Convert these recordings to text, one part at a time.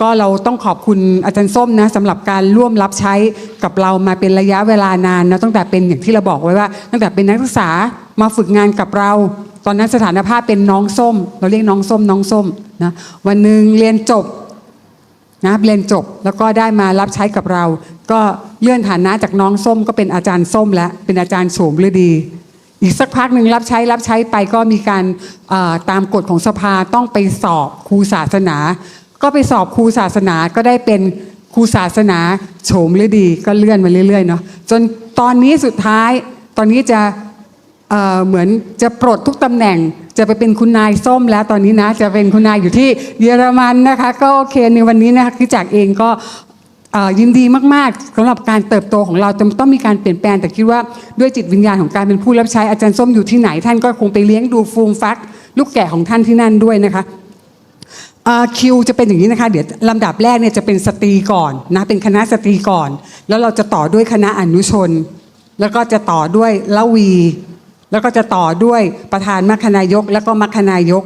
ก็เราต้องขอบคุณอาจารย์ส้มนะสำหรับการร่วมรับใช้กับเรามาเป็นระยะเวลานานนะตั้งแต่เป็นอย่างที่เราบอกไว้ว่า ตั้งแต่เป็นนักศึกษามาฝึกงานกับเรา ตอนนั้นสถานภาพเป็นน้องส้ม เราเรียกน้องส้มน้องส้มนะวันหนึ่งเรียนจบนะเรียนจบแล้วก็ได้มารับใช้กับเรา ก็เลื่อนฐานะจากน้องส้มก็เป็นอาจารย์ส้มแล้วเป็นอาจารย์โฉมฤดีอีกสักพักหนึ่งรับใช้รับใช้ไปก็มีการตามกฎของสภาต้องไปสอบครูศาสนา ก็ไปสอบครูศาสนาก็ได้เป็นครูศาสนาโฉมฤดีก็เลื่อนมาเรื่อยๆเนาะจนตอนนี้สุดท้ายตอนนี้จะเเหมือนจะปลดทุกตำแหน่ง จะไปเป็นคุณนายส้มแล้วตอนนี้นะ จะเป็นคุณนายอยู่ที่เยอรมันนะคะ ก็โอเคในวันนี้นะคะคือจากเองก็ยินดีมากๆสำหรับการเติบโตของเราจะต้องมีการเปลี่ยนแปลงแต่คิดว่าด้วยจิตวิญญาณของการเป็นผู้รับใช้อาจารย์ส้มอยู่ที่ไหนท่านก็คงไปเลี้ยงดูฟูมฟัก ลูกแกะของท่านที่นั่นด้วยนะคะ คิวจะเป็นอย่างนี้นะคะ เดี๋ยวลำดับแรกเนี่ยจะเป็นสตรีก่อนนะเป็นคณะสตรีก่อน แล้วเราจะต่อด้วยคณะอนุชน แล้วก็จะต่อด้วยละวี แล้วก็จะต่อด้วยประธานมัคคนายก แล้วก็มัคคนายก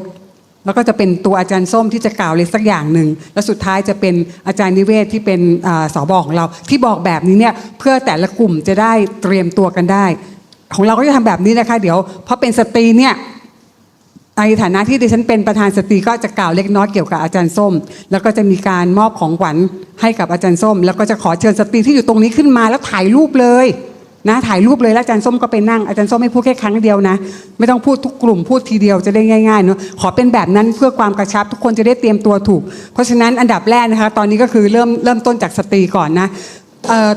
แล้วก็จะเป็นตัวอาจารย์ส้มที่จะกล่าวเลยสักอย่างหนึ่งแล้วสุดท้ายจะเป็นอาจารย์นิเวศที่เป็นอสอบอของเรา ที่บอกแบบนี้เนี่ยเพื่อแต่ละกลุ่มจะได้เตรียมตัวกันได้ ของเราก็จะทำแบบนี้นะคะ เดี๋ยวเพราะเป็นสตรีเนี่ย ในฐานะที่ดิฉันเป็นประธานสตรีก็จะกล่าวเล็กน้อยเกี่ยวกับอาจารย์ส้ม แล้วก็จะมีการมอบของขวัญให้กับอาจารย์ส้ม แล้วก็จะขอเชิญสตรีที่อยู่ตรงนี้ขึ้นมาแล้วถ่ายรูปเลยนะถ่ายรูปเลยแล้วอาจารย์ส้มก็ไปนั่งอาจารย์ส้มไม่พูดแค่ครั้งเดียวนะ ไม่ต้องพูดทุกกลุ่มพูดทีเดียวจะได้ง่ายๆเนาะขอเป็นแบบนั้นเพื่อความกระชับทุกคนจะได้เตรียมตัวถูก เพราะฉะนั้นอันดับแรกนะคะตอนนี้ก็คือเริ่มเริ่มต้นจากสตรีก่อนนะอ,อ,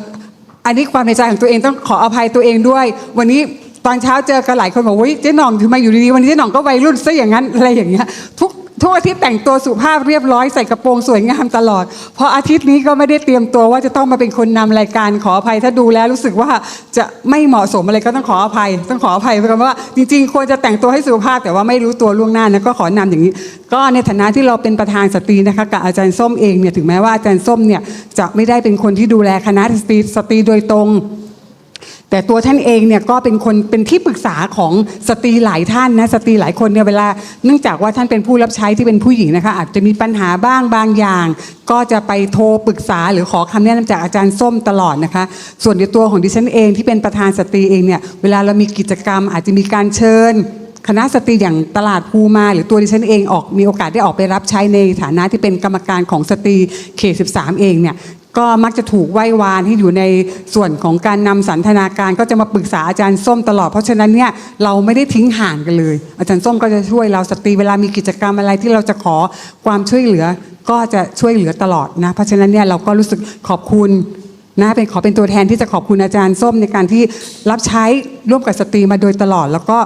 อันนี้ความในใจของตัวเองต้องขออภัยตัวเองด้วย วันนี้ ตอนเช้าเจอกันหลายคนบอกว่าเจ๊หน่องทำไมอยู่ดีๆวันนี้เจ๊หน่องก็วัยรุ่นซะอย่างนั้นอะไรอย่างเงี้ยทุกทุกอาทิตย์แต่งตัวสุภาพเรียบร้อยใส่กระโปรงสวยงามตลอด เพราะอาทิตย์นี้ก็ไม่ได้เตรียมตัวว่าจะต้องมาเป็นคนนำรายการขออภัยถ้าดูแล้วรู้สึกว่าจะไม่เหมาะสมอะไรก็ต้องขออภัย ต้องขออภัยเพราะว่าจริงๆ ควรจะแต่งตัวให้สุภาพแต่ว่าไม่รู้ตัวล่วงหน้านะก็ขอนำอย่างนี้ ก็ในฐานะที่เราเป็นประธานสตรีนะคะกับอาจารย์ส้มเองเนี่ยถึงแม้ว่าอาจารย์ส้มเนี่ยจะไม่ได้เป็นคนที่ดูแลคณะสตรีสตรีโดยตรง แต่ตัวท่านเองเนี่ยก็เป็นคนเป็นที่ปรึกษาของสตรีหลายท่านนะสตรีหลายคนเนี่ยเวลาเนื่องจากว่าท่านเป็นผู้รับใช้ที่เป็นผู้หญิงนะคะอาจจะมีปัญหาบ้างบางอย่าง ก็จะไปโทรปรึกษาหรือขอคำแนะนำจากอาจารย์ส้มตลอดนะคะ ส่วนในตัวของดิฉันเองที่เป็นประธานสตรีเองเนี่ยเวลาเรามีกิจกรรม อาจจะมีการเชิญคณะสตรีอย่างตลาดภูมา หรือตัวดิฉันเองออกมีโอกาสได้ออกไปรับใช้ในฐานะที่เป็นกรรมการของสตรีเขต 13 เองเนี่ย ก็มักจะถูกไหว้วานให้อยู่ในส่วนของการนำสันทนาการก็จะมาปรึกษาอาจารย์ส้มตลอด เพราะฉะนั้นเนี่ยเราไม่ได้ทิ้งห่างกันเลย อาจารย์ส้มก็จะช่วยเราสตรีเวลามีกิจกรรมอะไรที่เราจะขอความช่วยเหลือ ก็จะช่วยเหลือตลอดนะเพราะฉะนั้นเนี่ยเราก็รู้สึกขอบคุณนะเป็นขอเป็นตัวแทนที่จะขอบคุณอาจารย์ส้มในการที่รับใช้ร่วมกับสตรีมาโดยตลอด แล้วก็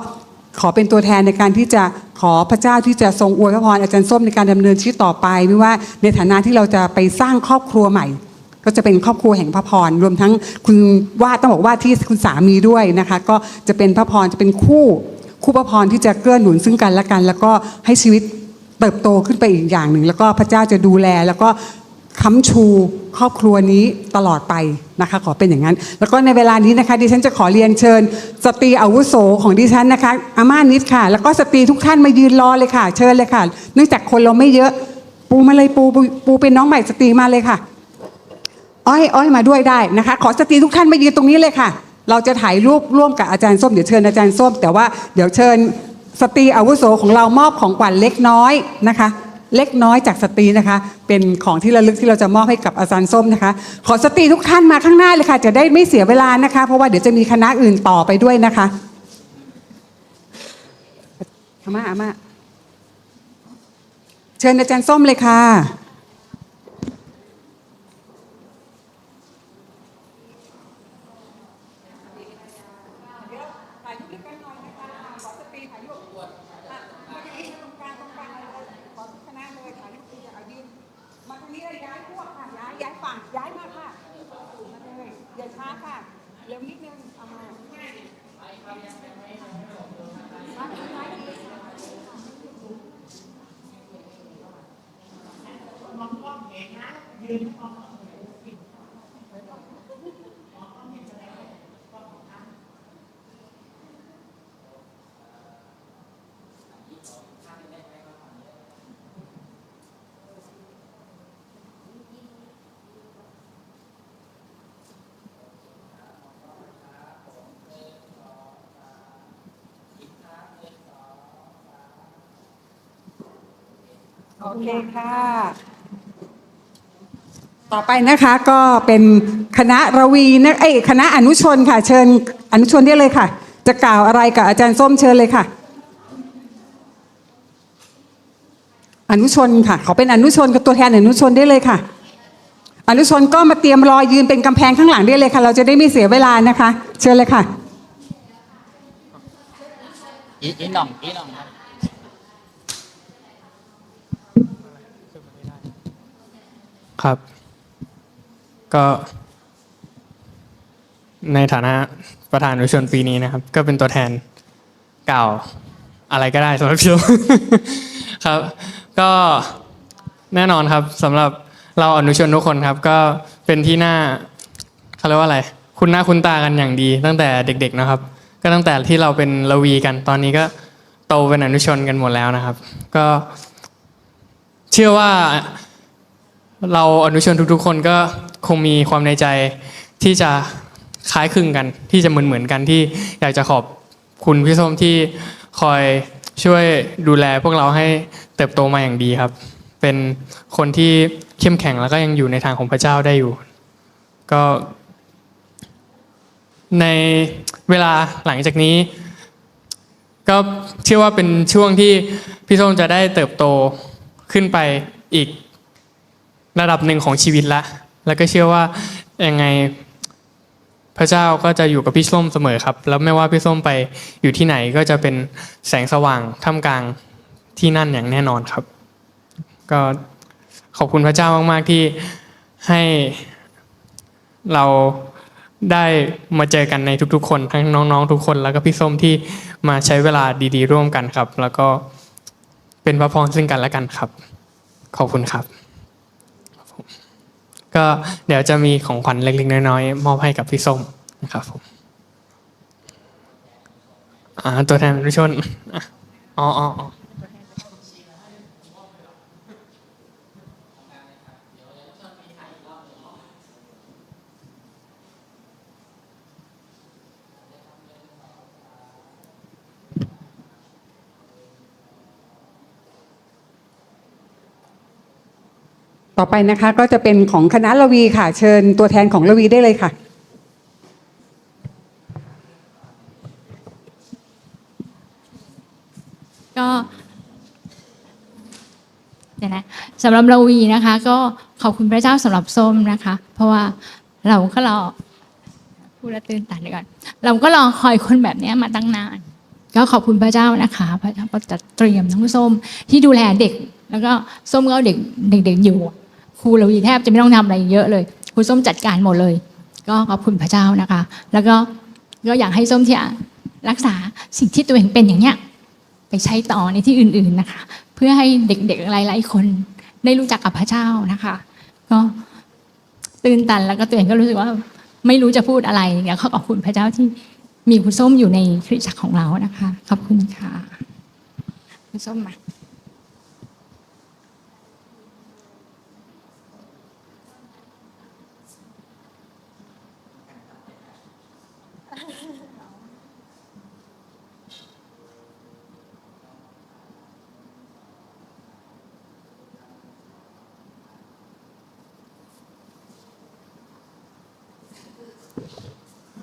ขอเป็นตัวแทนในการที่จะขอพระเจ้าที่จะทรงอวยพรอาจารย์ส้มในการดำเนินชีวิตต่อไป ไม่ว่าในฐานะที่เราจะไปสร้างครอบครัวใหม่ ก็จะเป็นครอบครัวแห่งพระพรรวมทั้งคุณว่าต้องบอกว่าที่คุณสามีด้วยนะคะ ก็จะเป็นพระพรจะเป็นคู่คู่พระพรที่จะเกื้อหนุนซึ่งกันและกัน แล้วก็ให้ชีวิตเติบโตขึ้นไปอีกอย่างหนึ่ง แล้วก็พระเจ้าจะดูแลแล้วก็ค้ำชูครอบครัวนี้ตลอดไปนะคะ ขอเป็นอย่างนั้น แล้วก็ในเวลานี้นะคะดิฉันจะขอเรียนเชิญ สตรีอาวุโสของดิฉันนะคะอาม่านิดค่ะ แล้วก็สตรีทุกท่านมายืนรอเลยค่ะ เชิญเลยค่ะ เนื่องจากคนเราไม่เยอะปูมาเลยปูปูปูเป็นน้องใหม่สตรีมาเลยค่ะ อ้อยอ้อยมาด้วยได้นะคะ ขอสตรีทุกท่านมายืนตรงนี้เลยค่ะ เราจะถ่ายรูปร่วมกับอาจารย์ส้มเดี๋ยวเชิญอาจารย์ส้ม แต่ว่าเดี๋ยวเชิญสตรีอาวุโสของเรามอบของขวัญเล็กน้อยนะคะ เล็กน้อยจากสตรีนะคะ เป็นของที่ระลึกที่เราจะมอบให้กับอาจารย์ส้มนะคะ ขอสตรีทุกท่านมาข้างหน้าเลยค่ะ จะได้ไม่เสียเวลานะคะ เพราะว่าเดี๋ยวจะมีคณะอื่นต่อไปด้วยนะคะอามาอามาเชิญอาจารย์ส้มเลยค่ะ ถ่ายรูปด้วยกันหน่อยนะคะขอสตรีถ่ายรูปอะมาที่นี่ตรงกลางตรงกลางเลยขอทุกคณะเลยถ่ายรูปอย่ายืนมาตรงนี้เลยย้ายพวกค่ะย้ายย้ายฝั่งย้ายมาค่ะมาเลยอย่าช้าค่ะเร็วนิดนึงเอามามาทางไหน โอเคค่ะ ต่อไปนะคะก็เป็นคณะระวีนะเอ้ยคณะอนุชนค่ะ เชิญอนุชนได้เลยค่ะ จะกล่าวอะไรกับอาจารย์ส้มเชิญเลยค่ะ อนุชนค่ะขอเป็นอนุชนกับตัวแทนอนุชนได้เลยค่ะ อนุชนก็มาเตรียมรอยืนเป็นกำแพงข้างหลังได้เลยค่ะ เราจะได้ไม่เสียเวลานะคะ เชิญเลยค่ะ อีอีหน่องอีหน่องครับ ครับ ก็ในฐานะประธานอนุชนปีนี้นะครับ ก็เป็นตัวแทนเก่าอะไรก็ได้สำหรับพี่ครับ ก็แน่นอนครับสำหรับเราอนุชนทุกคนครับ ก็เป็นที่หน่าเขาเรียกว่าอะไร คุณหน้าคุณตากันอย่างดี ตั้งแต่เด็ก ๆนะครับ ก็ตั้งแต่ที่เราเป็นละวีกัน ตอนนี้ก็โตเป็นอนุชนกันหมดแล้วนะครับ ก็เชื่อว่า เราอนุชนทุกๆ คนก็คงมีความในใจที่จะคล้ายคลึงกัน ที่จะเหมือนเหมือนๆกันที่อยากจะขอบคุณพี่ส้มที่คอยช่วยดูแลพวกเราให้เติบโตมาอย่างดีครับ เป็นคนที่เข้มแข็งแล้วก็ยังอยู่ในทางของพระเจ้าได้อยู่ ก็ ในเวลาหลังจากนี้ ก็เชื่อว่าเป็นช่วงที่พี่ส้มจะได้เติบโตขึ้นไปอีก ระดับหนึ่งของชีวิตละ แล้วก็เชื่อว่ายังไงพระเจ้าก็จะอยู่กับพี่ส้มเสมอครับ แล้วไม่ว่าพี่ส้มไปอยู่ที่ไหนก็จะเป็นแสงสว่างท่ามกลางที่นั่นอย่างแน่นอนครับ ก็ขอบคุณพระเจ้ามาก ๆ ที่ให้เราได้มาเจอกันในทุก ๆ คน ทั้งน้องๆ ทุกคน แล้วก็พี่ส้มที่มาใช้เวลาดี ๆ ร่วมกันครับ แล้วก็เป็นพระพรซึ่งกันและกันครับ ขอบคุณครับ ก็เดี๋ยวจะมีของขวัญเล็กๆน้อยๆมอบให้กับพี่ส้มนะครับผมอ่าตัวแทนผู้ชนอ๋ออ๋อ ต่อไปนะคะก็จะเป็นของคณะระวีค่ะ เชิญตัวแทนของระวีได้เลยค่ะ ก็เดี๋ยวนะสำหรับเราวีนะคะ ก็ขอบคุณพระเจ้าสำหรับส้มนะคะ เพราะว่าเราก็รอพูดแล้วตื่นตันก่อนเราก็รอคอยคนแบบนี้มาตั้งนาน ก็ขอบคุณพระเจ้านะคะ พระเจ้าจัดเตรียมทั้งส้มที่ดูแลเด็กแล้วก็ส้มก็เอาเด็กเด็กๆอยู่ ครูเราวีแทบจะไม่ต้องทำอะไรเยอะเลยครูส้มจัดการหมดเลย ก็ขอบคุณพระเจ้านะคะ แล้วก็ก็อยากให้ส้มที่รักษาสิ่งที่ตัวเองเป็นอย่างเนี้ยไปใช้ต่อในที่อื่นๆนะคะ เพื่อให้เด็กๆหลายๆคนได้รู้จักกับพระเจ้านะคะ ก็ตื่นตันแล้วก็ตัวเองก็รู้สึกว่าไม่รู้จะพูดอะไรเดี๋ยขอขอบคุณพระเจ้าที่มีคุณส้มอยู่ในคริสตจักรของเรานะคะ ขอบคุณค่ะคุณส้มมา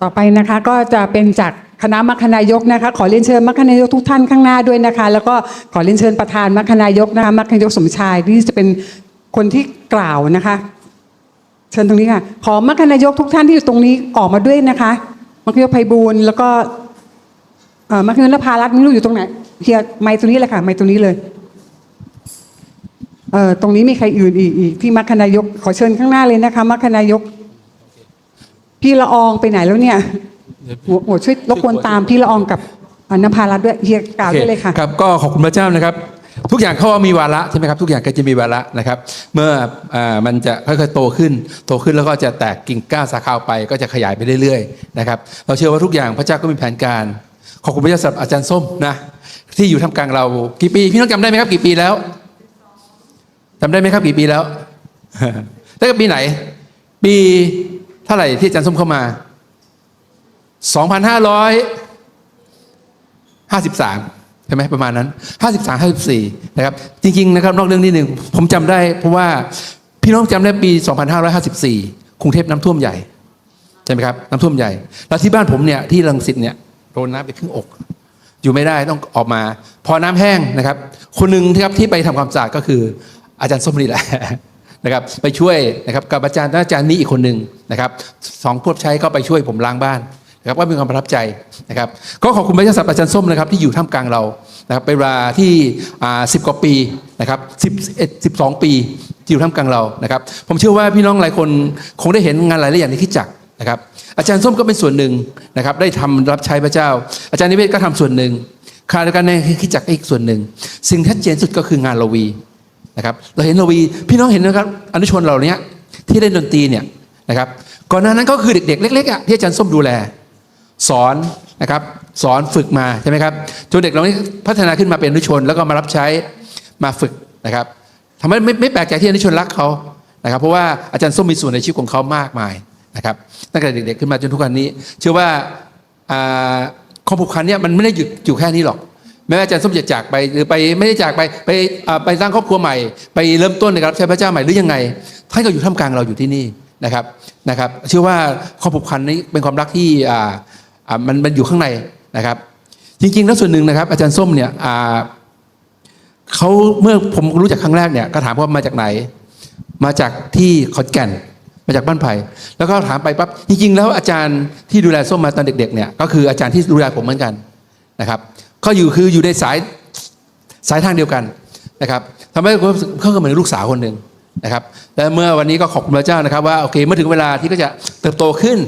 ต่อไปนะคะก็จะเป็นจากคณะมัคคนายกนะคะ ขอเรียนเชิญมัคคนายกทุกท่านข้างหน้าด้วยนะคะ แล้วก็ขอเรียนเชิญประธานมัคคนายกนะคะมัคคนายกสมชายที่จะเป็นคนที่กล่าวนะคะ เชิญตรงนี้ค่ะขอมัคคนายกทุกท่านที่อยู่ตรงนี้ออกมาด้วยนะคะมัคคนายกไพบูลย์แล้วก็มัคคนายกนภารัตน์ไม่รู้อยู่ตรงไหนเฮียไมค์ตรงนี้เลยค่ะไมค์ตรงนี้เลยเอ่อตรงนี้มีใครอื่นอีกอีกที่มัคคนายกขอเชิญข้างหน้าเลยนะคะมัคคนายก พี่ละอองไปไหนแล้วเนี่ยหัวหัวช่วยรบกวนตามพี่ละอองกับอานภารัตน์ด้วยเฮียกล่าวได้เลยค่ะครับก็ขอบคุณพระเจ้านะครับ ทุกอย่างเขาว่ามีวาระใช่ไหมครับ ทุกอย่างก็จะมีวาระนะครับ เมื่ออ่ามันจะค่อยๆโตขึ้น โตขึ้นแล้วก็จะแตกกิ่งก้านสาขาออกไป ก็จะขยายไปเรื่อยๆนะครับเราเชื่อว่าทุกอย่างพระเจ้าก็มีแผนการขอบคุณพระเจ้าสำหรับอาจารย์ส้มนะที่อยู่ทำกลางเรากี่ปีพี่น้องจำได้ไหมครับ กี่ปีแล้วจำได้ไหมครับ กี่ปีแล้วแล้วก็ปีไหน ปีเท่าไหร่ที่อาจารย์ส้มเข้ามา 2,553 ใช่ไหมประมาณนั้น 53 54 นะครับ จริง ๆ นะครับ นอกเรื่องนิดหนึ่งผมจำได้ เพราะว่าพี่น้องจำได้ปี 2554กรุงเทพน้ำท่วมใหญ่ ใช่ไหมครับ น้ำท่วมใหญ่ แล้วที่บ้านผมเนี่ย ที่รังสิตเนี่ยโดนน้ำไปครึ่งอก อยู่ไม่ได้ต้องออกมา พอน้ำแห้งนะครับ คนหนึ่งที่ครับที่ไปทำความสะอาดก็คืออาจารย์ส้มนี่แหละ นะครับไปช่วยนะครับกับอาจารย์อาจารย์นี้อีกคนหนึ่งนะครับสองพวกใช้ก็ไปช่วยผมล้างบ้านนะครับก็มีความประทับใจนะครับก็ขอบคุณพระเจ้าสัตว์อาจารย์ส้มนะครับที่อยู่ท่ามกลางเรานะครับเป็นเวลาที่สิบกว่าปีนะครับสิบเอ็ดสิบสองปีที่อยู่ท่ามกลางเรานะครับ ผมเชื่อว่าพี่น้องหลายคนคงได้เห็นงานหลายอย่างในคริดจักรนะครับ อาจารย์ส้มก็เป็นส่วนหนึ่งนะครับ ได้ทำรับใช้พระเจ้า อาจารย์นิเวศก็ทำส่วนหนึ่งขณะเดียวกันในคริดจักรอีกส่วนหนึ่ง สิ่งที่ชัดเจนสุดก็คืองานลวี นะครับเราเห็นลวีพี่น้องเห็นนะครับอนุชนเหล่านี้ที่เล่นดนตรีเนี่ยนะครับก่อนหน้านั้นก็คือเด็กๆเล็กๆอะที่อาจารย์ส้มดูแล สอนนะครับสอนฝึกมาใช่ไหมครับจนเด็กเหล่านี้พัฒนาขึ้นมาเป็นอนุชนแล้วก็มารับใช้มาฝึกนะครับทำให้ไม่ไม่แปลกใจที่อนุชนรักเขานะครับเพราะว่าอาจารย์ส้มมีส่วนในชีวิตของเขามากมายนะครับตั้งแต่เด็กๆขึ้นมาจนทุกวันนี้ เชื่อว่าอ่าความผูกพันเนี่ยมันไม่ได้หยุดอยู่แค่นี้หรอก แม้ว่าอาจารย์ส้มจะจากไปหรือไปไม่ได้จากไปไปไปสร้างครอบครัวใหม่ ไปเริ่มต้นในการรับใช้พระเจ้าใหม่หรือยังไงท่านก็อยู่ท่ามกลางเราอยู่ที่นี่นะครับนะครับเชื่อว่าความผูกพันนี้เป็นความรักที่อ่าอ่ามันมันอยู่ข้างในนะครับ จริงๆแล้วส่วนหนึ่งนะครับ อาจารย์ส้มเนี่ยอ่าเขาเมื่อผมรู้จักครั้งแรกเนี่ยก็ถามว่ามาจากไหน มาจากที่ขอนแก่นมาจากบ้านไผ่แล้วก็ถามไปปั๊บจริงๆแล้วอาจารย์ที่ดูแลส้มมาตอนเด็กๆเนี่ยก็คืออาจารย์ที่ดูแลผมเหมือนกันนะครับ ก็อยู่คืออยู่ในสายสายทางเดียวกันนะครับทำให้เขาเหมือนลูกสาวคนหนึ่งนะครับและเมื่อวันนี้ก็ขอบคุณพระเจ้านะครับ ว่าโอเคเมื่อถึงเวลาที่ก็จะเติบโตขึ้น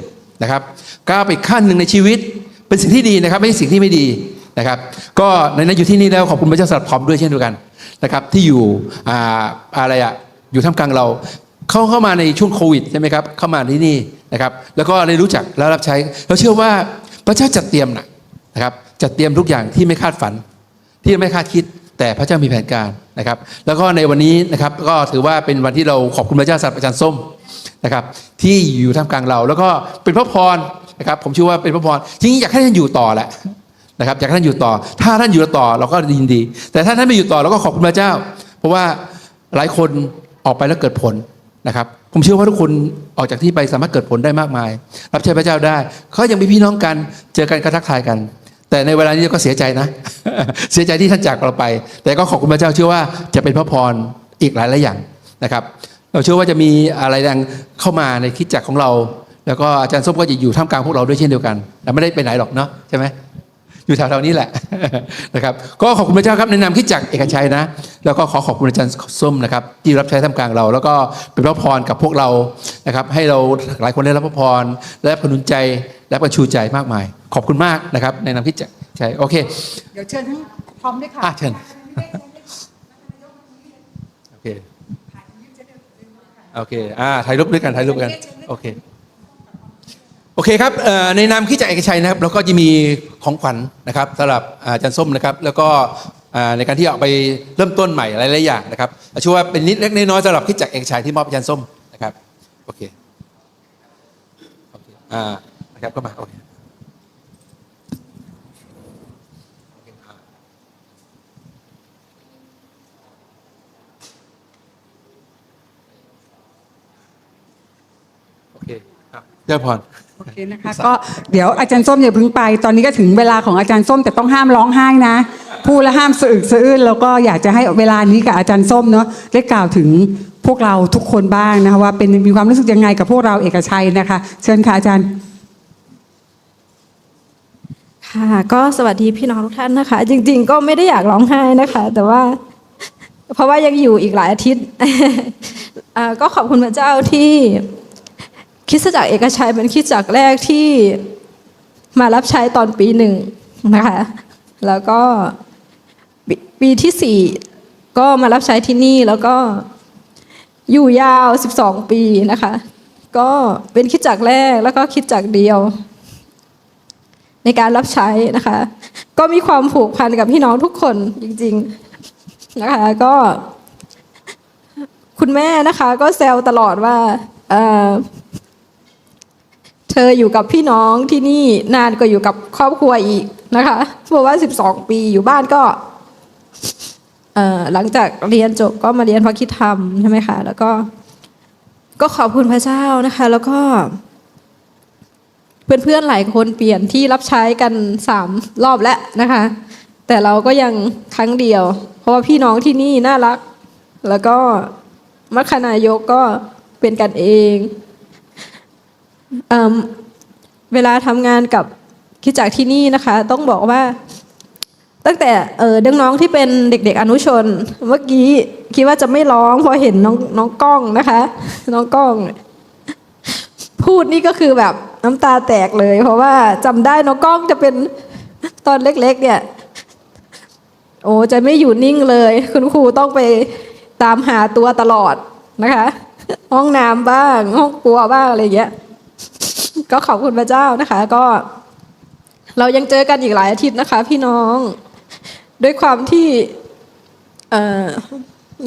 นะครับก้าวไปขั้นหนึ่งในชีวิต เป็นสิ่งที่ดีนะครับ ไม่ใช่สิ่งที่ไม่ดีนะครับ ก็ในนั้นอยู่ที่นี่แล้วขอบคุณพระเจ้าสำหรับพร้อมด้วยเช่นเดียวกันนะครับที่อยู่อ่าอะไรอะอยู่ท่ามกลางเราเข้าเข้ามาในช่วงโควิดใช่ไหมครับเข้ามาที่นี่นะครับ แล้วก็ได้รู้จักแล้วรับใช้ เราเชื่อว่าพระเจ้าจัดเตรียมนะ นะครับจัดเตรียมทุกอย่างที่ไม่คาดฝัน ที่ไม่คาดคิด แต่พระเจ้ามีแผนการนะครับ แล้วก็ในวันนี้นะครับก็ถือว่าเป็นวันที่เราขอบคุณพระเจ้าสำหรับอาจารย์ส้มนะครับที่อยู่ท่ามกลางเรา แล้วก็เป็นพระพรนะครับผมเชื่อว่าเป็นพระพรจริงๆอยากให้ท่านอยู่ต่อแหละนะครับอยากให้ท่านอยู่ต่อ ถ้าท่านอยู่ต่อเราก็ยินดี แต่ถ้าท่านไม่อยู่ต่อเราก็ขอบคุณพระเจ้า เพราะว่าหลายคนออกไปแล้วเกิดผลนะครับผมเชื่อว่าทุกคนออกจากที่ไปสามารถเกิดผลได้มากมาย รับใช้พระเจ้าได้เขายังมีพี่น้องกันเจอกันกระทักทายกัน แต่ในเวลานี้ก็เสียใจนะ เสียใจที่ท่านจากเราไป แต่ก็ขอบคุณพระเจ้าเชื่อว่าจะเป็นพระพรอีกหลายหลายอย่างนะครับ เราเชื่อว่าจะมีอะไรดังเข้ามาในคิดจักของเรา แล้วก็อาจารย์ส้มก็จะอยู่ท่ามกลางพวกเราด้วยเช่นเดียวกันแต่ไม่ได้ไปไหนหรอกเนาะใช่ไหม อยู่แถวๆนี้แหละนะครับก็ขอบคุณพระเจ้าครับในนามคริดจักรเอกชัยนะ แล้วก็ขอขอบคุณอาจารย์ส้มนะครับ ที่รับใช้ท่ามกลางเรา แล้วก็เป็นพระพรกับพวกเรานะครับ ให้เราหลายคนได้รับพระพรและพนุนใจและประชูใจมากมาย ขอบคุณมากนะครับ ในนามคริดจักรใช่โอเคเดี๋ยวเชิญทั้งพร้อมด้วยค่ะอะเชิญโอเคโอเคอ่าถ่ายรูปด้วยกันถ่ายรูปกันโอเค โอเคครับในนามขี้จากรเอกชัยนะครับเราก็จะมีของขวัญนะครับสำหรับอาจารย์ส้มนะครับ แล้วก็ในการที่ออกไปเริ่มต้นใหม่หลายๆอย่างนะครับชื่อว่าเป็นนิดเล็กน้อยสำหรับขี้จากรเอกชัยที่มอบอาจารย์ส้มนะครับโอเคโอเคอ่านะครับก็มาโอเคโอเคครับเจ้าพร โอเคนะคะก็เดี๋ยวอาจารย์ส้มอย่าเพิ่งไป ตอนนี้ก็ถึงเวลาของอาจารย์ส้มแต่ต้องห้ามร้องไห้นะ พูดแล้วห้ามสะอึกสะอื้นแล้วก็อยากจะให้เวลานี้กับอาจารย์ส้มเนาะได้กล่าวถึงพวกเราทุกคนบ้างนะคะว่าเป็นมีความรู้สึกยังไงกับพวกเราเอกชัยนะคะ เชิญค่ะอาจารย์ค่ะก็สวัสดีพี่น้องทุกท่านนะคะ จริง ๆ ก็ไม่ได้อยากร้องไห้นะคะ แต่ว่า เพราะว่ายังอยู่อีกหลายอาทิตย์อ่าก็ขอบคุณพระเจ้าที่ คิดจักรเอกชัยเป็นคิดจักรแรกที่มารับใช้ตอนปีหนึ่งนะคะ แล้วก็ปีที่สี่ก็มารับใช้ที่นี่แล้วก็อยู่ยาว 12 ปีนะคะ ก็เป็นคิดจักรแรกแล้วก็คิดจักรเดียว ในการรับใช้นะคะ ก็มีความผูกพันกับพี่น้องทุกคนจริงๆนะคะก็คุณแม่นะคะ ก็แซวตลอดว่า เธออยู่กับพี่น้องที่นี่นานกว่าอยู่กับครอบครัวอีกนะคะเพราะว่า 12 ปีอยู่บ้านก็หลังจากเรียนจบก็มาเรียนพระคิดธรรมใช่ไหมคะแล้วก็ ก็ขอบคุณพระเจ้านะคะ แล้วก็ เพื่อนๆหลายคนเปลี่ยนที่รับใช้กันสามรอบแล้วนะคะ แต่เราก็ยังครั้งเดียว เพราะว่าพี่น้องที่นี่น่ารัก แล้วก็มัคคณายกก็เป็นกันเอง เเวลาทำงานกับคิดจากที่นี่นะคะ ต้องบอกว่าตั้งแต่เออเด็กน้องที่เป็นเด็ก ๆ อนุชน เมื่อกี้คิดว่าจะไม่ร้องพอเห็นน้องน้องกล้องนะคะ น้องกล้อง พูดนี่ก็คือแบบน้ำตาแตกเลย เพราะว่าจำได้น้องกล้องจะเป็นตอนเล็ก ๆ เนี่ย โอ้จะไม่อยู่นิ่งเลย คุณครูต้องไปตามหาตัวตลอดนะคะ ห้องน้ำบ้าง ห้องครัวบ้างอะไรอย่างเงี้ย ก็ขอบคุณพระเจ้านะคะ ก็เรายังเจอกันอีกหลายอาทิตย์นะคะ พี่น้องด้วยความที่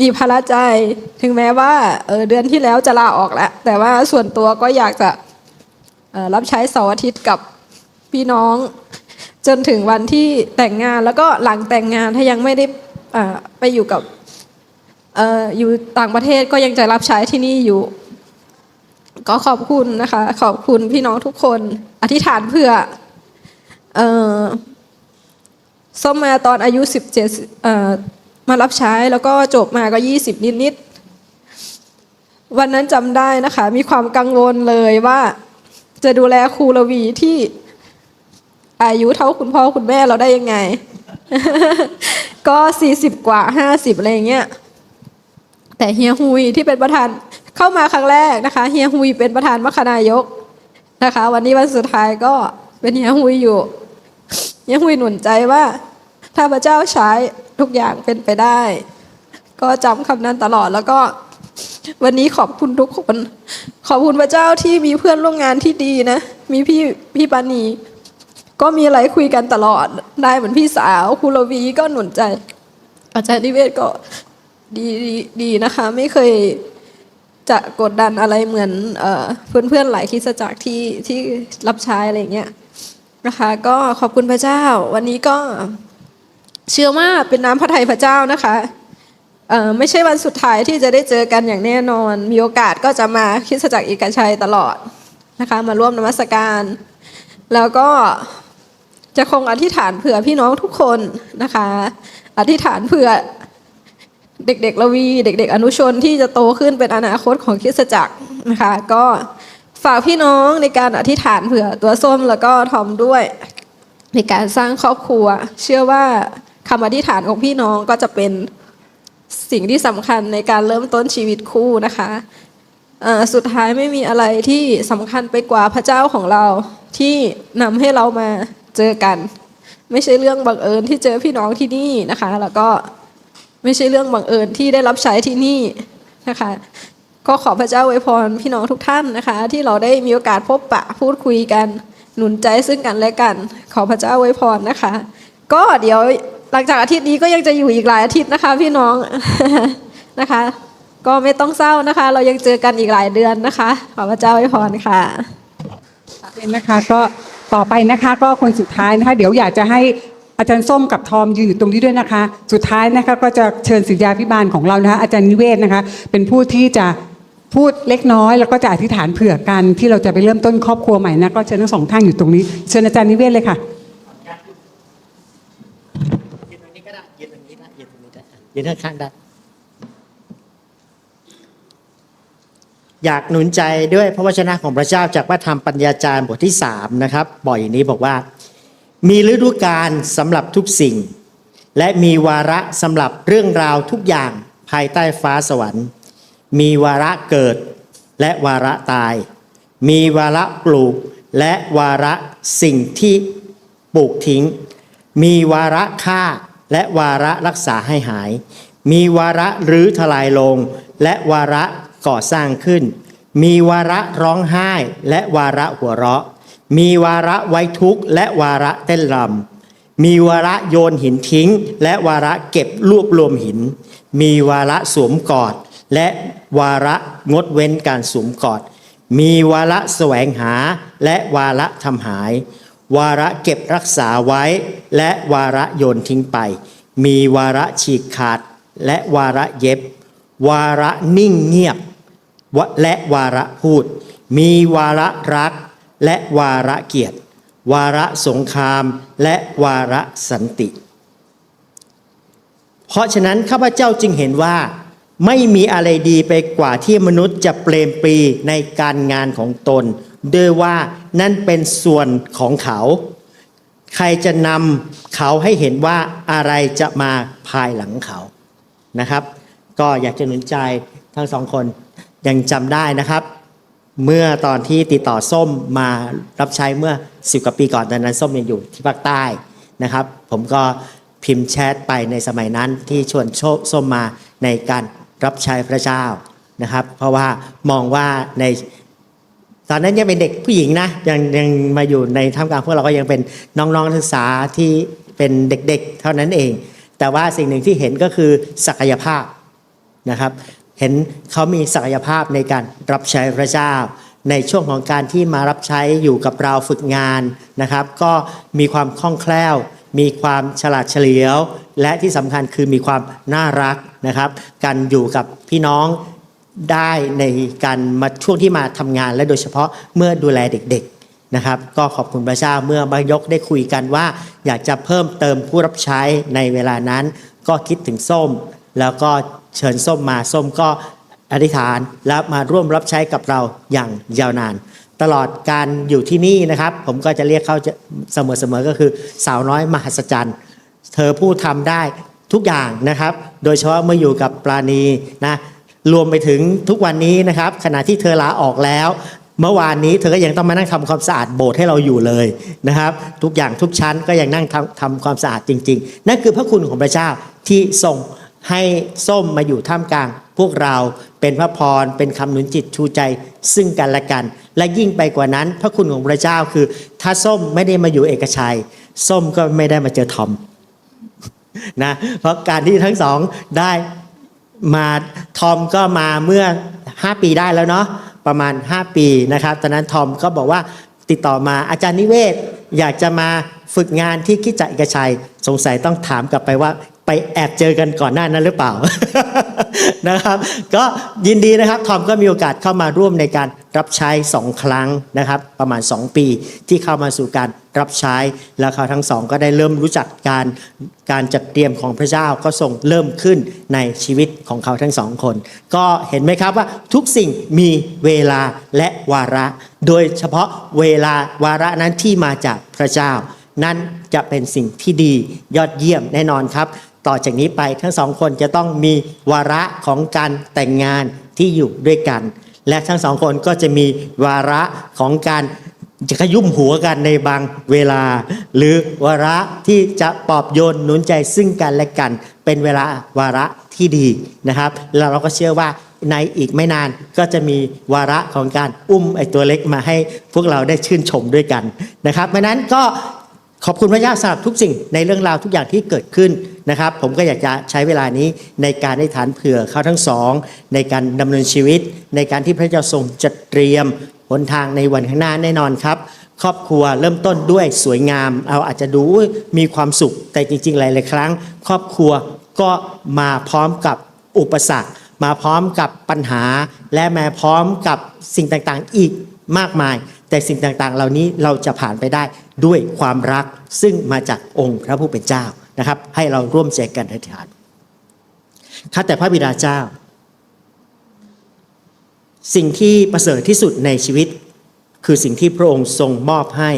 มีภาระใจถึงแม้ว่าเเดือนที่แล้วจะลาออกแล้ว แต่ว่าส่วนตัวก็อยากจะรับใช้เสาร์อาทิตย์กับพี่น้อง จนถึงวันที่แต่งงานแล้วก็หลังแต่งงานถ้ายังไม่ได้ไปอยู่กับออยู่ต่างประเทศก็ยังจะรับใช้ที่นี่อยู่ ก็ขอบคุณนะคะ ขอบคุณพี่น้องทุกคน อธิษฐานเพื่อเออส้มมาตอนอายุ17เอ่อมารับใช้แล้วก็จบมาก็20นิดๆวันนั้นจำได้นะคะ มีความกังวลเลยว่า จะดูแลครูระวีที่อายุเท่าคุณพ่อคุณแม่เราได้ยังไง ก็40กว่า50อะไรอย่างเงี้ยแต่เฮียฮุยที่เป็นประธาน เข้ามาครั้งแรกนะคะเฮียฮุยเป็นประธานมคณายกนะคะ วันนี้วันสุดท้ายก็เป็นเฮียฮุยอยู่เฮียฮุยหนุนใจว่า ถ้าพระเจ้าใช้ทุกอย่างเป็นไปได้ ก็จำคำนั้นตลอดแล้วก็วันนี้ขอบคุณทุกคน ขอบคุณพระเจ้าที่มีเพื่อนร่วมงานที่ดีนะ มีพี่พี่ปานีก็มีอะไรคุยกันตลอด ได้เหมือนพี่สาวครูรวีก็หนุนใจ อาจารย์นิเวศก็ดีดีดีนะคะ ไม่เคย จะกดดันอะไรเหมือนเอ่อเพื่อนๆหลายคริสจักรที่ที่รับใช้อะไรอย่างเงี้ยนะคะก็ขอบคุณพระเจ้า วันนี้ก็เชื่อว่าเป็นน้ำพระทัยพระเจ้านะคะไม่ใช่วันสุดท้ายที่จะได้เจอกันอย่างแน่นอน มีโอกาสก็จะมาคริสจักรเอกชัยตลอดนะคะมาร่วมนมัสการ แล้วก็จะคงอธิษฐานเผื่อพี่น้องทุกคนนะคะ อธิษฐานเผื่อ เด็กๆละวี เด็ก ๆ อนุชนที่จะโตขึ้นเป็นอนาคตของคริสตจักรนะคะก็ฝากพี่น้องในการอธิษฐานเผื่อตัวส้มแล้วก็ทอมด้วย ในการสร้างครอบครัว เชื่อว่าคำอธิษฐานของพี่น้องก็จะเป็นสิ่งที่สำคัญในการเริ่มต้นชีวิตคู่นะคะสุดท้ายไม่มีอะไรที่สำคัญไปกว่าพระเจ้าของเราที่นำให้เรามาเจอกัน ไม่ใช่เรื่องบังเอิญที่เจอพี่น้องที่นี่นะคะ แล้วก็ ไม่ใช่เรื่องบังเอิญที่ได้รับใช้ที่นี่นะคะก็ขอพระเจ้าอวยพรพี่น้องทุกท่านนะคะ ที่เราได้มีโอกาสพบปะพูดคุยกัน หนุนใจซึ่งกันและกัน ขอพระเจ้าอวยพรนะคะ ก็เดี๋ยวหลังจากอาทิตย์นี้ก็ยังจะอยู่อีกหลายอาทิตย์นะคะ พี่น้องนะคะ ก็ไม่ต้องเศร้านะคะ เรายังเจอกันอีกหลายเดือนนะคะ ขอพระเจ้าอวยพรค่ะเป็นนะคะก็ต่อไปนะคะก็คนสุดท้ายนะคะ เดี๋ยวอยากจะให้ อาจารย์ส้มกับทอมยืนอยู่ตรงนี้ด้วยนะคะ สุดท้ายนะคะก็จะเชิญศิษยาพิบาลของเรานะคะอาจารย์นิเวศนะคะ เป็นผู้ที่จะพูดเล็กน้อย แล้วก็จะอธิษฐานเผื่อกันที่เราจะไปเริ่มต้นครอบครัวใหม่นะก็เชิญทั้งสองท่านอยู่ตรงนี้เชิญอาจารย์นิเวศเลยค่ะยืนตรงนี้ก็ได้ยืนตรงนี้ได้ยืนตรงนี้ได้ยืนข้างๆได้อยากหนุนใจด้วยพระวจนะของพระเจ้าจากพระธรรมปัญญาจารย์บทที่สามนะครับบอกอย่างนี้บอกว่า มีฤดูกาลสำหรับทุกสิ่ง และมีวาระสำหรับเรื่องราวทุกอย่างภายใต้ฟ้าสวรรค์ มีวาระเกิดและวาระตาย มีวาระปลูกและวาระสิ่งที่ปลูกทิ้ง มีวาระฆ่าและวาระรักษาให้หาย มีวาระรื้อทลายลง และวาระก่อสร้างขึ้น มีวาระร้องไห้และวาระหัวเราะ มีวาระไว้ทุกข์และวาระเต้นรำมีวาระโยนหินทิ้ง และวาระเก็บรวบรวมหิน มีวาระสวมกอด และวาระงดเว้นการสวมกอด มีวาระแสวงหาและวาระทำหาย วาระเก็บรักษาไว้ และวาระโยนทิ้งไป มีวาระฉีกขาด และวาระเย็บ วาระนิ่งเงียบและวาระพูด มีวาระรัก และวาระเกียรติ วาระสงคราม และวาระสันติ เพราะฉะนั้นข้าพเจ้าจึงเห็นว่า ไม่มีอะไรดีไปกว่าที่มนุษย์จะเปลมปรีในการงานของตนด้วยว่านั่นเป็นส่วนของเขา ใครจะนำเขาให้เห็นว่าอะไรจะมาภายหลังเขานะครับ ก็อยากจะหนุนใจทั้งสองคนยังจำได้นะครับ เมื่อตอนที่ติดต่อส้มมารับใช้เมื่อ10กว่าปีก่อนตอนนั้นส้มยังอยู่ที่ภาคใต้นะครับ ผมก็พิมพ์แชทไปในสมัยนั้นที่ชวนโชส้มมาในการรับใช้พระเจ้านะครับ เพราะว่ามองว่าในตอนนั้นยังเป็นเด็กผู้หญิงนะยังยังมาอยู่ในท่ามกลางพวกเราก็ยังเป็นน้องๆนักศึกษาที่เป็นเด็กๆ เท่านั้นเอง แต่ว่าสิ่งหนึ่งที่เห็นก็คือศักยภาพนะครับ เห็นเขามีศักยภาพในการรับใช้พระเจ้า ในช่วงของการที่มารับใช้อยู่กับเราฝึกงานนะครับ ก็มีความคล่องแคล่ว มีความฉลาดเฉลียว และที่สำคัญคือมีความน่ารักนะครับ การอยู่กับพี่น้องได้ในการมาช่วงที่มาทำงาน และโดยเฉพาะเมื่อดูแลเด็กๆนะครับ ก็ขอบคุณพระเจ้าเมื่อบายกได้คุยกันว่า อยากจะเพิ่มเติมผู้รับใช้ในเวลานั้น ก็คิดถึงส้ม แล้วก็เชิญส้มมาส้มก็อธิษฐานแล้วมาร่วมรับใช้กับเราอย่างยาวนาน ตลอดการอยู่ที่นี่นะครับ ผมก็จะเรียกเขาเสมอๆก็คือสาวน้อยมหัศจรรย์ เธอผู้ทำได้ทุกอย่างนะครับ โดยเฉพาะเมื่ออยู่กับปราณีนะรวมไปถึงทุกวันนี้นะครับ ขณะที่เธอลาออกแล้ว เมื่อวานนี้เธอก็ยังต้องมานั่งทำความสะอาดโบสถ์ให้เราอยู่เลยนะครับ ทุกอย่างทุกชั้นก็ยังนั่งทำทำความสะอาดจริง ๆ นั่นคือพระคุณของพระเจ้าที่ทรง ให้ส้มมาอยู่ท่ามกลาง พวกเราเป็นพระพรเป็นคำหนุนจิตชูใจซึ่งกันและกัน และยิ่งไปกว่านั้น พระคุณของพระเจ้าคือ ถ้าส้มไม่ได้มาอยู่เอกชัย ส้มก็ไม่ได้มาเจอทอมนะเพราะการที่ทั้งสองได้มาทอมก็มาเมื่อ 5 ปีได้แล้วเนาะประมาณ 5 ปีนะครับตอนนั้นทอมก็บอกว่าติดต่อมาอาจารย์นิเวศ อยากจะมาฝึกงานที่คิดจักเอกชัย สงสัยต้องถามกลับไปว่า ไปแอบเจอกันก่อนหน้านั้นหรือเปล่านะครับ ก็ยินดีนะครับทอมก็มีโอกาสเข้ามาร่วมในการรับใช้สองครั้งนะครับ ประมาณ 2 ปีที่เข้ามาสู่การรับใช้ แล้วเขาทั้งสองก็ได้เริ่มรู้จักการการจัดเตรียมของพระเจ้าก็ส่งเริ่มขึ้นในชีวิตของเขาทั้งสองคน ก็เห็นไหมครับว่าทุกสิ่งมีเวลาและวาระ โดยเฉพาะเวลาวาระนั้นที่มาจากพระเจ้า นั่นจะเป็นสิ่งที่ดียอดเยี่ยมแน่นอนครับ ต่อจากนี้ไปทั้งสองคนจะต้องมีวาระของการแต่งงานที่อยู่ด้วยกัน และทั้งสองคนก็จะมีวาระของการจะขยุ่มหัวกันในบางเวลา หรือวาระที่จะปลอบโยนหนุนใจซึ่งกันและกัน เป็นเวลาวาระที่ดีนะครับ แล้วเราก็เชื่อว่าในอีกไม่นานก็จะมีวาระของการอุ้มไอ้ตัวเล็กมาให้พวกเราได้ชื่นชมด้วยกันนะครับเพราะนั้นก็ ขอบคุณพระเจ้าสำหรับทุกสิ่งในเรื่องราวทุกอย่างที่เกิดขึ้นนะครับ ผมก็อยากจะใช้เวลานี้ในการได้ฐานเผื่อเขาทั้งสอง ในการดำเนินชีวิต ในการที่พระเจ้าทรงจัดเตรียมหนทางในวันข้างหน้าแน่นอนครับครอบครัวเริ่มต้นด้วยสวยงาม เราอาจจะดูมีความสุขแต่จริงๆหลายๆครั้ง ครอบครัวก็มาพร้อมกับอุปสรรค มาพร้อมกับปัญหา และมาพร้อมกับสิ่งต่างๆอีกมากมาย แต่สิ่งต่างๆ เหล่านี้เราจะผ่านไปได้ด้วยความรักซึ่งมาจากองค์พระผู้เป็นเจ้านะครับ ให้เราร่วมใจกันอธิษฐานข้าแต่พระบิดาเจ้า สิ่งที่ประเสริฐที่สุดในชีวิต คือสิ่งที่พระองค์ทรงมอบให้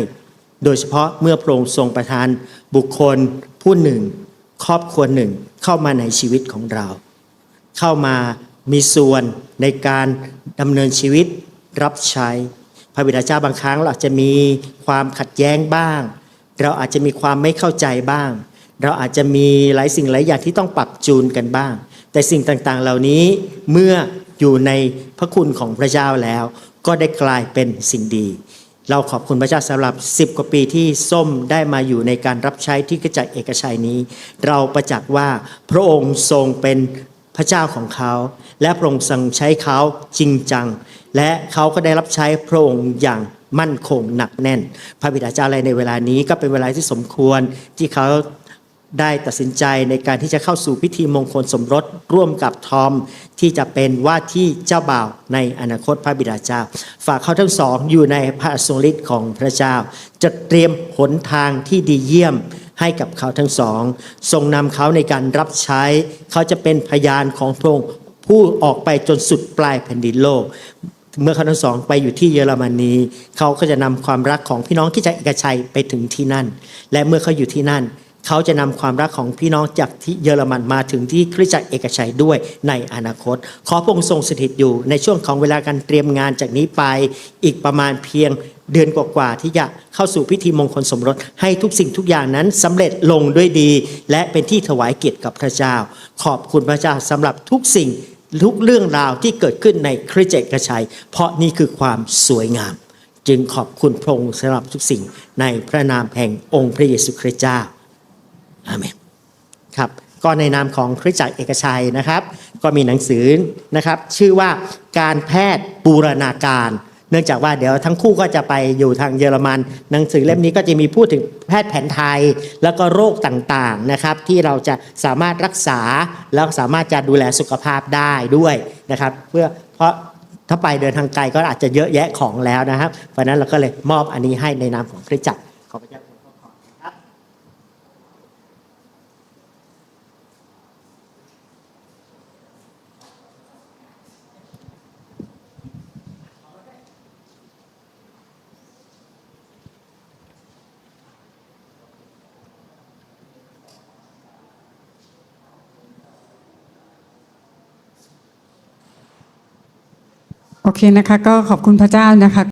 โดยเฉพาะเมื่อพระองค์ทรงประทานบุคคลผู้หนึ่ง ครอบครัวหนึ่งเข้ามาในชีวิตของเรา เข้ามามีส่วนในการดำเนินชีวิตรับใช้ พระบิดาเจ้าบางครั้งเราอาจจะมีความขัดแย้งบ้าง เราอาจจะมีความไม่เข้าใจบ้าง เราอาจจะมีหลายสิ่งหลายอย่างที่ต้องปรับจูนกันบ้าง แต่สิ่งต่างๆเหล่านี้เมื่ออยู่ในพระคุณของพระเจ้าแล้ว ก็ได้กลายเป็นสิ่งดี เราขอบคุณพระเจ้าสำหรับ 10 กว่าปีที่ส้มได้มาอยู่ในการรับใช้ที่กระจักรเอกชัยนี้ เราประจักษ์ว่าพระองค์ทรงเป็น พระเจ้าของเขา และพระองค์ทรงใช้เขาจริงจัง และเขาก็ได้รับใช้พระองค์อย่างมั่นคงหนักแน่น พระบิดาเจ้าอะไรในเวลานี้ก็เป็นเวลาที่สมควรที่เขาได้ตัดสินใจในการที่จะเข้าสู่พิธีมงคลสมรสร่วมกับทอม ที่จะเป็นว่าที่เจ้าบ่าวในอนาคตพระบิดาเจ้า ฝากเขาทั้งสองอยู่ในพระทรงฤทธิ์ของพระเจ้าจะเตรียมหนทางที่ดีเยี่ยม ให้กับเขาทั้งสอง ทรงนำเขาในการรับใช้ เขาจะเป็นพยานของพระองค์ผู้ออกไปจนสุดปลายแผ่นดินโลก เมื่อเขาทั้งสองไปอยู่ที่เยอรมนีเขาก็จะนำความรักของพี่น้องที่จะเอกชัยไปถึงที่นั่น และเมื่อเขาอยู่ที่นั่น เขาจะนำความรักของพี่น้องจากที่เยอรมันมาถึงที่คริสตจักรเอกชัยด้วยในอนาคต ขอพระองค์ทรงสถิตอยู่ในช่วงของเวลาการเตรียมงานจากนี้ไป อีกประมาณเพียงเดือนกว่าๆที่จะเข้าสู่พิธีมงคลสมรส ให้ทุกสิ่งทุกอย่างนั้นสำเร็จลงด้วยดี และเป็นที่ถวายเกียรติกับพระเจ้า ขอบคุณพระเจ้าสำหรับทุกสิ่งทุกเรื่องราวที่เกิดขึ้นในคริสตจักรเอกชัย เพราะนี่คือความสวยงาม จึงขอบคุณพระองค์สำหรับทุกสิ่งในพระนามแห่งองค์พระเยซูคริสต์เจ้า อาเมนครับก็ในนามของคริสตจักรเอกชัยนะครับ ก็มีหนังสือนะครับ ชื่อว่าการแพทย์บูรณาการ เนื่องจากว่าเดี๋ยวทั้งคู่ก็จะไปอยู่ทางเยอรมัน หนังสือเล่มนี้ก็จะมีพูดถึงแพทย์แผนไทย แล้วก็โรคต่างๆนะครับ ที่เราจะสามารถรักษาแล้วสามารถจะดูแลสุขภาพได้ด้วยนะครับ เพื่อเพราะถ้าไปเดินทางไกลก็อาจจะเยอะแยะของแล้วนะครับเพราะฉะนั้นเราก็เลยมอบอันนี้ให้ในนามของคริสตจักรขอบพระเจ้า โอเคนะคะ ก็ขอบคุณพระเจ้านะคะ